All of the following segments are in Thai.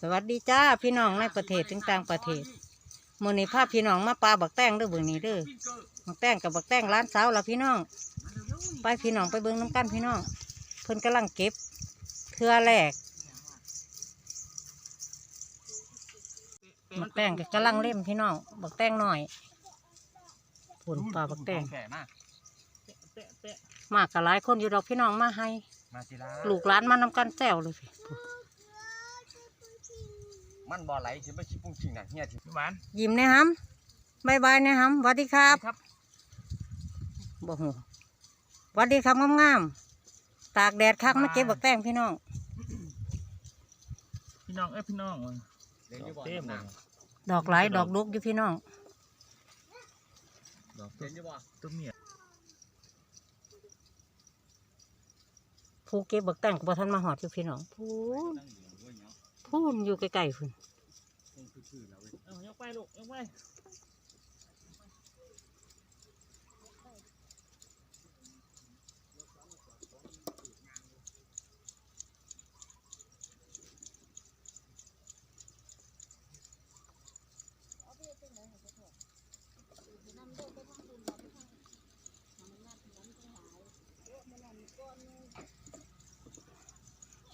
สวัสดีจ้าพี่น้องในประเทศถึงต่างประเทศมื้อนี้พาพี่น้องมาปลาบักแตงเด้อเบิ่งนี้เด้อบักแตงกับบักแตงร้านสาวละพี่น้อง ไปพี่น้องไปเบิ่งน้ำกันพี่น้อง เพิ่นกำลังเก็บเทือแรกบักแตงก็กำลังเล่มพี่น้องบักแตงหน่อยผลปลาบักแตงแก่มากมากกับหลายคนอยู่ดอกพี่น้องมาให้มาสิละลูกหลานมานำกันแซวเลยพี่ มันบ่อไหลสิไม่ชิปุ้งชิงน่ะเฮียสิหวานยิ้มเนยฮัมบายบายเนยฮัมสวัสดีครับครับบ่หูสวัสดีครับงามๆตากแดดคักมาเก็บบักแตงพี่น้อง พี่น้องเอ้ยพี่น้องเดี๋ยวอยู่บ่เต็มเลยดอกหลายดอกลุกอยู่พี่น้อง ดอกเห็นอยู่บ่ตัวเมียผู้เก็บบักแตงก็บ่ทันมาหอดอยู่พี่น้องพูน พูนอยู่ใกล้ๆคุณ เอายกไปลูกยกไป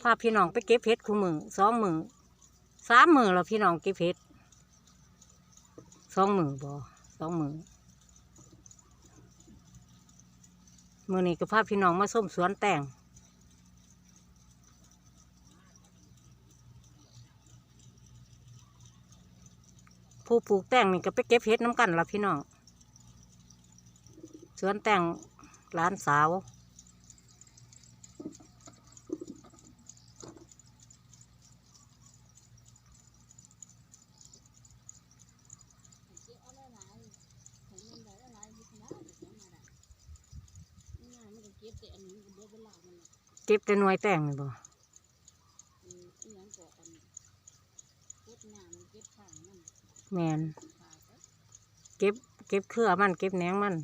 พาพี่น้องไปเก็บเห็ดคู่มือสองมือสามมือแล้วพี่น้องเก็บเห็ดสองมือบ่สองมือมือนี้ก็พาพี่น้องมาส้มสวนแต่งผู้ปลูกแต่งนี่ก็ไปเก็บเห็ดน้ำกันละพี่น้องสวนแต่งร้านสาว เก็บแต่หน่วยแต่งนี่บ่แมนเก็บเก็บเครือมัน เก็บแหนงมัน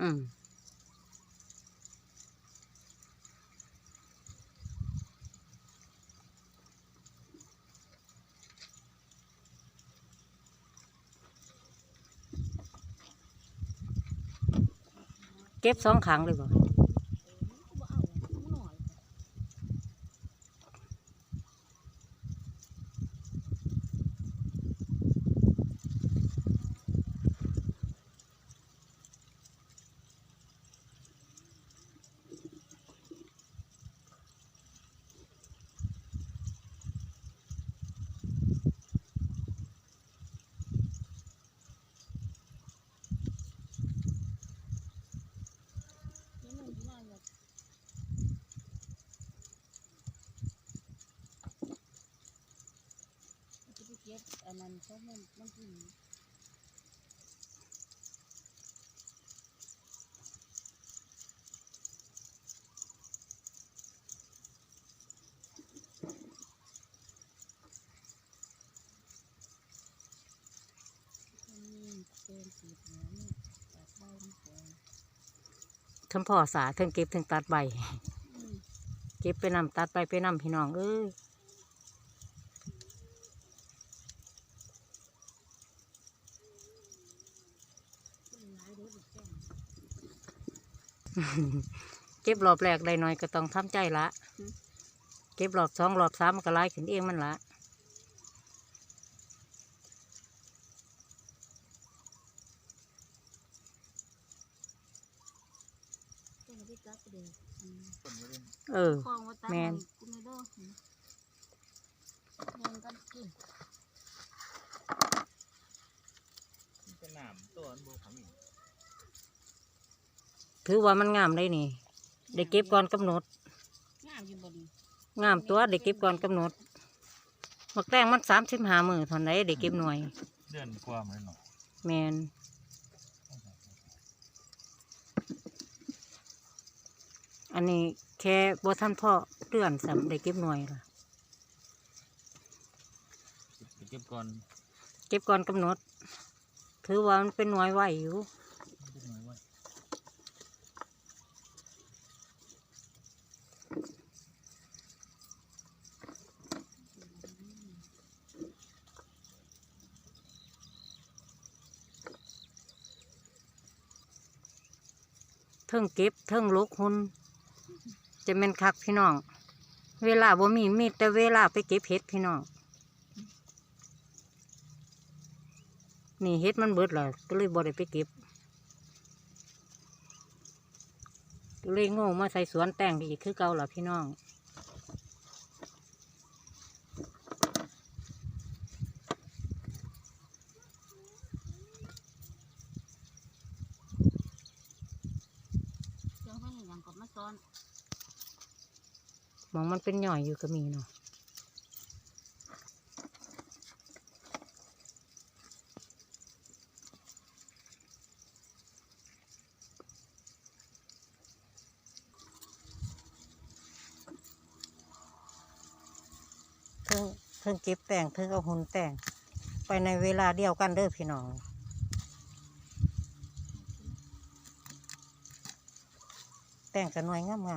อืม เก็บสองขังเลยบ่ ดอันนั้นเขามันมันกินทั้งพ่อสาทั้งเก็บทั้งตัดใบ เก็บไปนำตัดไปไปนำพี่น้องเอ้ย เก็บรอบแรกได้หน่อยก็ต้องทำใจละ เก็บรอบสองรอบสามมันก็ไล่ขึ้นเองมันละเออแมนเป็นหนามตัวอันโบของอีก ถือว่ามันงามได้นี่ได้เก็บก่อนกำหนดงามตัวได้เก็บก่อนกำหนดมักแตงมันสามสิบห้ามือเท่าไหนได้เก็บหน่วย เดือนกว่าเหมือนเนาะแมนอันนี้แค่บ่ทันพ่อเดือนสำได้เก็บหน่วยล่ะ เก็บก่อน เก็บก่อนกำหนด ถือว่ามันเป็นหน่วยไหวอยู่ เก็บหน่อยไว้ เทิงเก็บเทิงลุกหุนจะเป็นคักพี่น้อง เวลาบ่มีมีแต่เวลาไปเก็บเห็ดพี่น้อง นี่เห็ดมันเบิดเลยก็เลยบ่ได้ไปเก็บก็เลยโง่มาใส่สวนแต่งอีกคือเก่าล่ะพี่น้อง เจ้าไม่เห็น อย่างกับมาซ้อนมองมันเป็นหน่อยอยู่ก็มีเนาะเพิ่งเพิ่งเก็บแต่งเพิ่งเอาหุ่นแต่ง ไปในเวลาเดียวกันเด้อพี่น้อง แต่งกันหน่วยงามๆ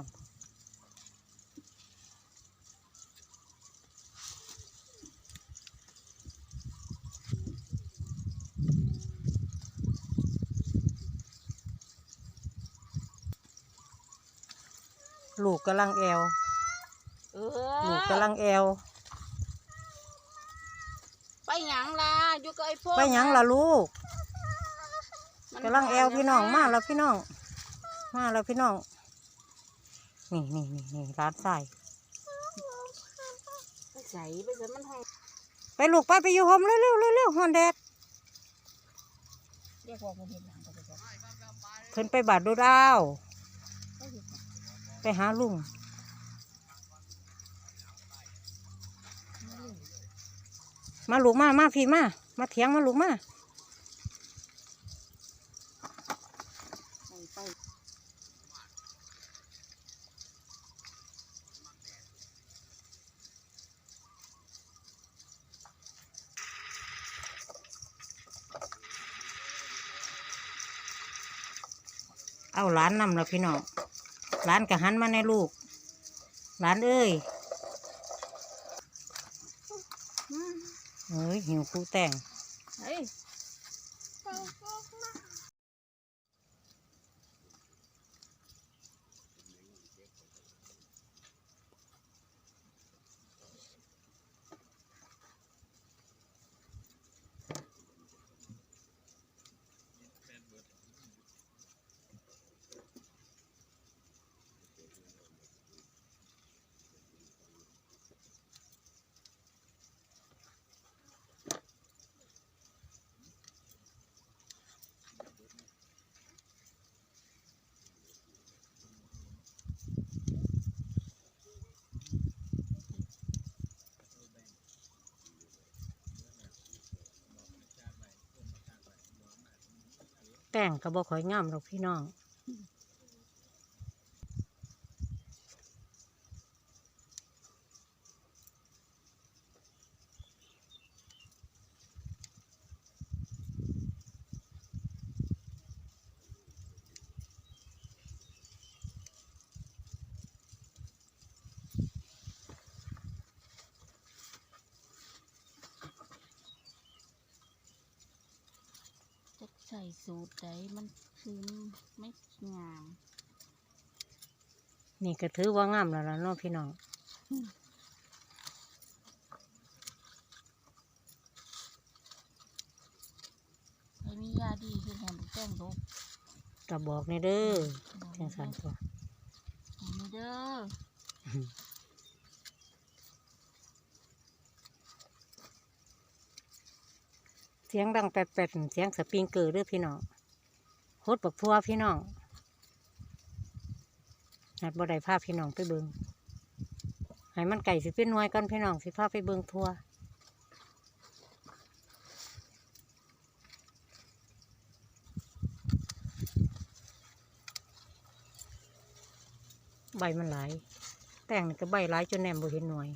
ลูกกำลังแอวเอลูกอกำลังแอว ไปหยังล่ะอยู่กับไอ้พวกไปหยังล่ะลูกมันกำลังแอวพี่น้องมาแล้วพี่น้อง มาแล้วพี่น้อง นี่นี่นี่นี่ร้านใส่ไปใส่ไปใส่มันห้องไปลูกไปไปอยู่โฮมเร็วเร็วเร็วเร็วฮอนแดดเรียกว่าคนเห็นหลังก็ไปใส่เพิ่นไปบาดดูดาว ไปหาลุงมาลูกมามาพี่มา มาเถียงมาลูกมา เอาหลานนำแล้วพี่น้องหลานกะหันมาในลูกหลานเอ้ยเอ้ยหิวคูแต่ง เฮ้ย แต่งก็บอกข่อยงามหรอกพี่น้อง ใดมันคือไม่งาม นี่ก็ถือว่างามแล้วล่ะเน้องพี่น้องไอ้มียาดีคือแหมแป้งลูกก็บอกในเด้อบอกจังสันตัวนี่เด้อเสียงดังแปดๆเสียงสปริงเกอร์เด้อพี่น้อง โคตรบักทัวพี่น้องหัดบ่ได้พาพพี่น้องไปเบิงให้มันไก่สิเป็นหน่วยกันพี่น้องสิพาพไปเบิงทัวใบมันหลายแต่งก็ใบหลายจนแนมบ่เห็นหน่วย ง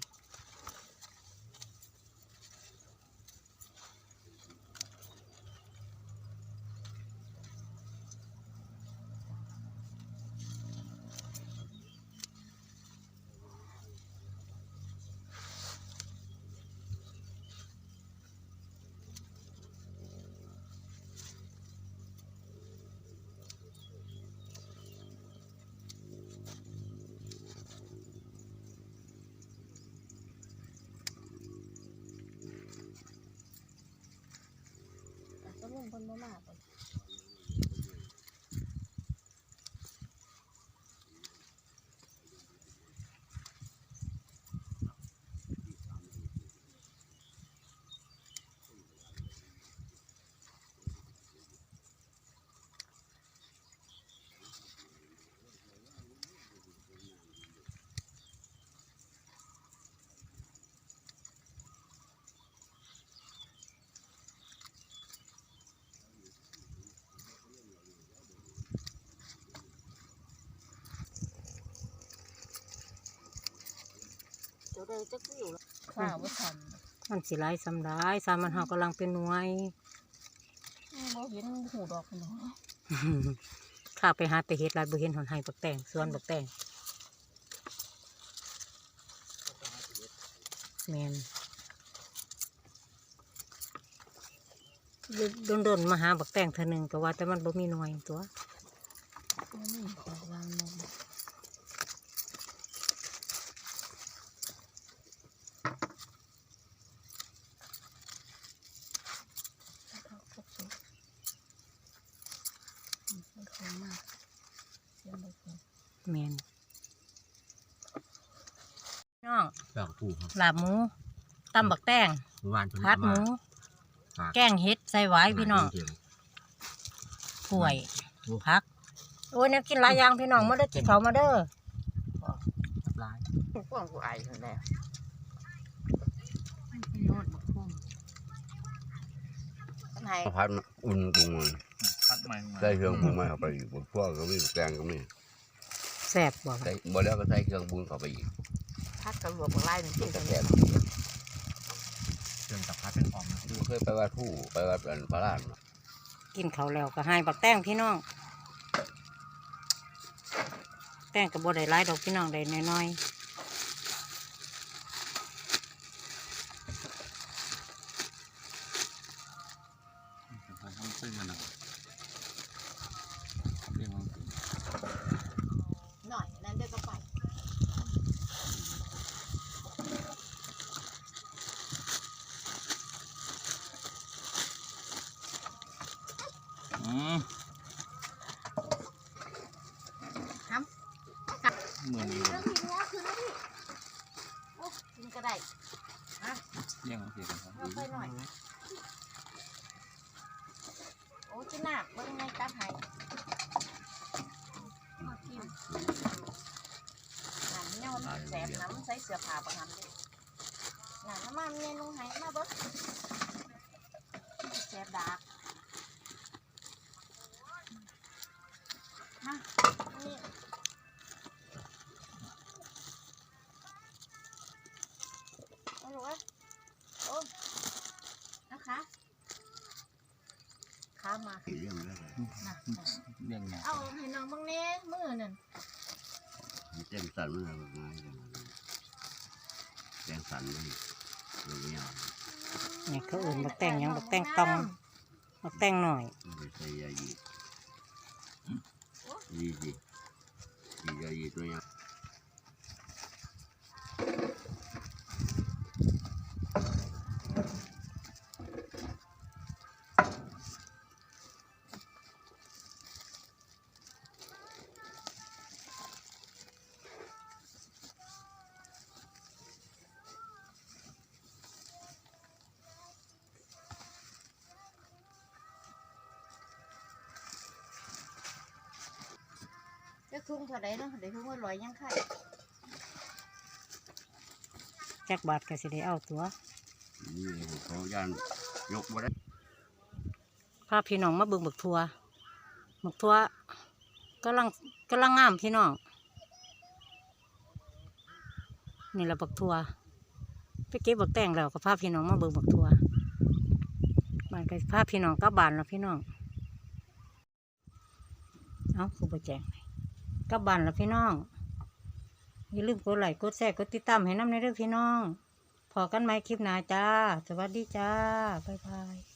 คนบ่มาก ได้จักวิวละข้าวบ่ทันมันสิไล่สำร้ายสามันเฮากำลังเป็นหน่วยบ่เห็นหูดอกเนาะข้าไปหาแต่เห็ดลายบ่เห็นหอนไห้บักแตงสวนบักแตงแมนโดนโดนๆมาหาบักแตงเธอหนึ่งก็ว่าแต่มันบ่มีหน่วยตัว บ่มีดอกวางมองเขาครบสุดอืมมันเข้ามาเสียงบ่พอ แมน น้องดอกปูครับลาบหมูตำบักแตงเมื่อวานเพิ่นพัดหมู ฝากแกงเห็ดใส่หวายพี่น้องถ้วยพัก โอ้ยเนี่ยกินหลายอย่างพี่น้องมาเด้อกินเขาวมาเด้อร้ายพวกกูไอเท่านั้นโนดบักพุ่มไหนพัดอุ่นปรุงมันพัดใหม่มาใส่เครื่องปรุงมาเข้าไปอีกบนพวกก็มีแกงก็มีแซ่บบ่ใส่บ่แล้วก็ใส่เครื่องปรุงเข้าไปอีก พัดกับหลวงไล่มันมักินนก็กันแซ่บเดินตับพัดเป็นอมนะเคยไปวัดผู้ไปวัดเป็นพระราชเนกินเขาแล้วก็ให้บักแตงพี่น้อง แตงกับบ่ได้ไล่ดอกพี่น้องได้น้อยผ งี้ยวน้ำแสบน้ำใส่เสื้อผ้าประหามเลยน้ำน้ำมันเมียนุ่งให้มาเบิ่งแสบดากมานี่เอาลูกเอ้ยโอ้นะคะขามาเรื่องแล้วน่ะเรียกไงเอาให้น้องบ้างเน่มือนั่น เต้นสั่นมันอะไรมาแกงสั่นมันเรื่องยานี่เขาอื่นบักแตงยังบักแตงตำบักแตงหน่อยไม่ใช่ยายียีสิยียายีตัวยัง ทุ่งเท่าไรเนาะเดี๋ยวทุ่งว่าลอยยังไข่จักบาทก็สิได้เอาตัวนี่เขาย่านยกมาได้พาพี่น้องมาเบิ่งบักทัวบักทัวกำลังกำลังงามพี่น้องนี่แหละบักทัวไปเก็บบักแตงแล้วก็พาพี่น้องมาเบิ่งบักทัวมันก็พาพี่น้องกลับบ้านแล้วพี่น้องเอาคือบ่แจ้งให้ กลับบ้านแล้วพี่น้อง อย่าลืมกดไลค์กดแชร์กดติดตามให้น้ำในเรื่องพี่น้องพอกันไหมคลิปหน้าจ้า สวัสดีจ้า บ๊ายบาย